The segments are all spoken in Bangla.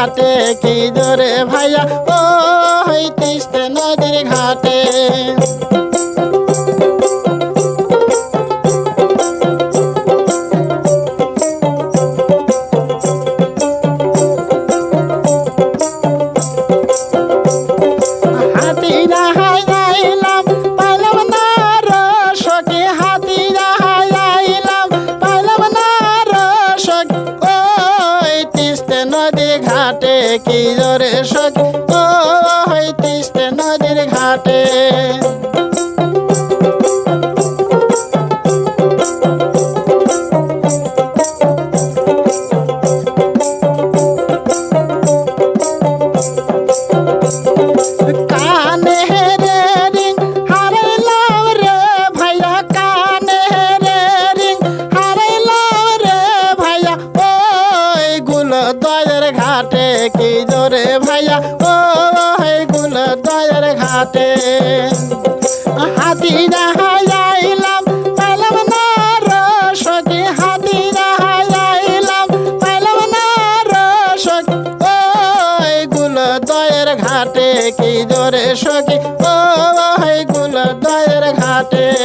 হাতে কি বটে হাতিরা হাইলাম পাইলাম না রসকে হাতিরা হাইলাম পাইলাম না রসক গুল দয়ের ঘাটে, কি জোরে সখী। ও গুল দয়ের ঘাটে।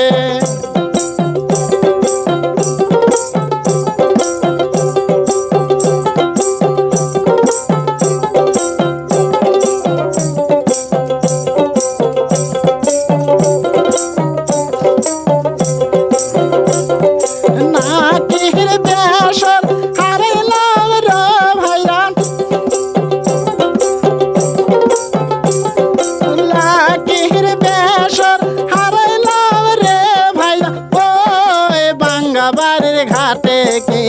पे के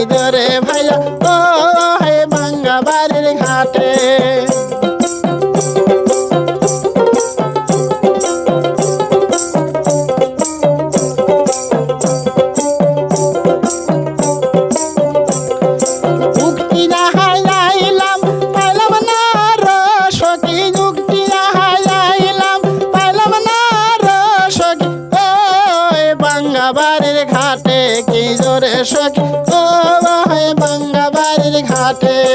बाटे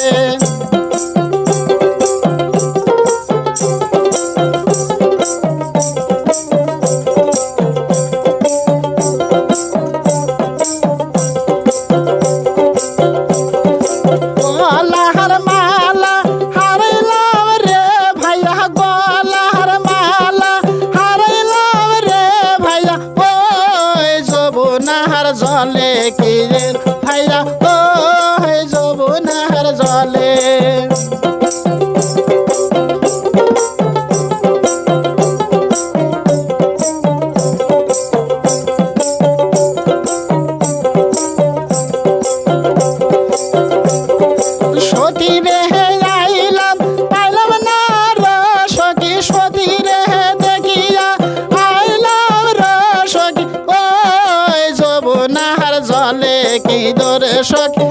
সখী